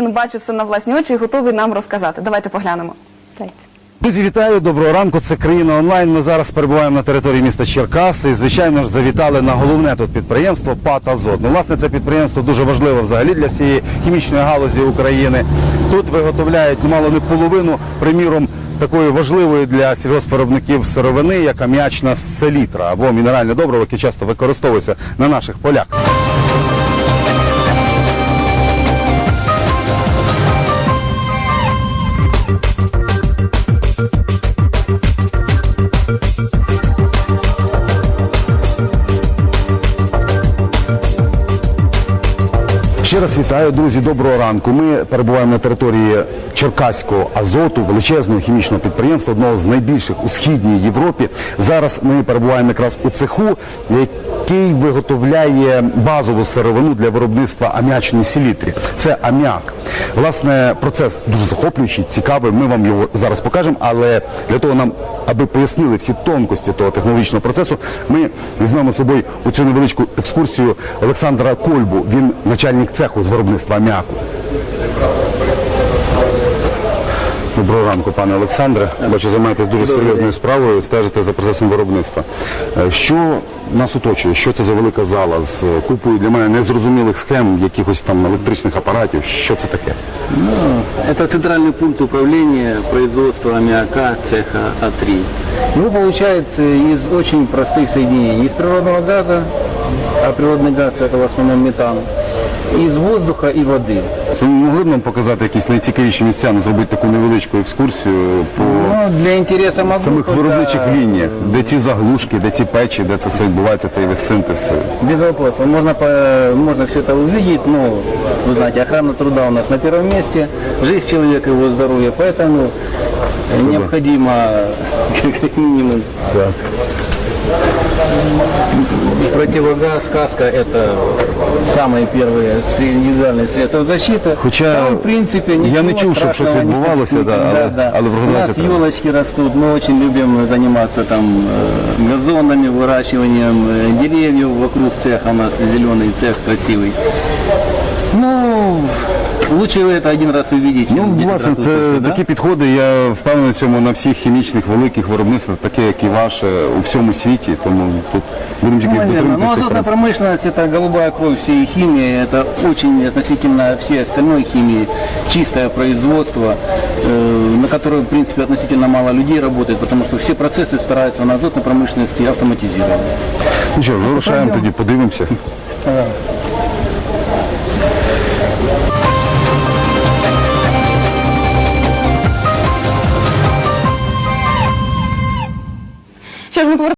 Він бачив все на власні очі і готовий нам розказати. Давайте поглянемо. Друзі, вітаю, доброго ранку. Це країна онлайн. Ми зараз перебуваємо на території міста Черкаси. І, звичайно ж, завітали на головне тут підприємство ПАТ «Азот». Ну, власне, це підприємство дуже важливе взагалі для всієї хімічної галузі України. Тут виготовляють мало не половину, приміром, такої важливої для сільгоспвиробників сировини, як аміачна селітра або мінеральне добриво, яке часто використовується на наших полях. Ще раз вітаю, друзі. Доброго ранку. Ми перебуваємо на території Черкаського азоту, величезного хімічного підприємства, одного з найбільших у східній Європі. Зараз ми перебуваємо якраз у цеху, який виготовляє базову сировину для виробництва аміачної селітрі. Це аміак. Власне, процес дуже захоплюючий, цікавий. Ми вам його зараз покажемо, але для того нам, аби пояснили всі тонкості того технологічного процесу, ми візьмемо з собою у цю невеличку екскурсію Олександра Кольбу. Він начальник цеху з виробництва аміаку. Доброго ранку, пане Олександре. Бачу, займаєтесь дуже серйозною справою, стежите за процесом виробництва. Е, Що нас оточує? Що це за велика зала з е, купою для мене незрозумілих схем, якихось там електричних апаратів? Що це таке? Это центральный пункт управления производства аммиака цеха А3. Его получают э, из очень простых соединений. Из природного газа, а природный газ это в основном метан, из воздуха и воды. Це могли б нам показати якісь найцікавіші місця, ну, зробити таку невеличку екскурсію по Ну, для интереса могу самих только- виробничих лініях, де ці заглушки, де ці печі, де це все відбувається, цей весь синтез. Без вопросов. Можно, по- можно все это увидеть, но, вы знаете, охрана труда у нас на первом месте, жизнь человека, его здоровье, поэтому э, необходимо как минимум Так. Противогаз, каска – это самые первые с- индивидуальные средства защиты. Хоча Там, в принципе, я ничего не чув, щоб страшного щось не відбувалося, почти- да, але- да, да. але в У організації нас треба. елочки растут, мы очень любим заниматься там э, газонами, выращиванием э, деревьев вокруг цеха. У нас зеленый цех красивый. Ну, лучше вы это один раз увидите. Ну, чем десять власне, раз це услышать, да? такі підходи, я впевнений в цьому на всіх хімічних великих виробництвах, таке, як і ваше, у всьому світі. Тому тут будемо тільки Ну, наверное. дотримуватися Ну, цих азотная принципів. промышленность – это голубая кровь всей химии, это очень относительно всей остальной химии чистое производство, э, на которое, в принципе, относительно мало людей работает, потому что все процессы стараются на азотной промышленности автоматизировать. Ну що, вирушаємо тоді, подивимося.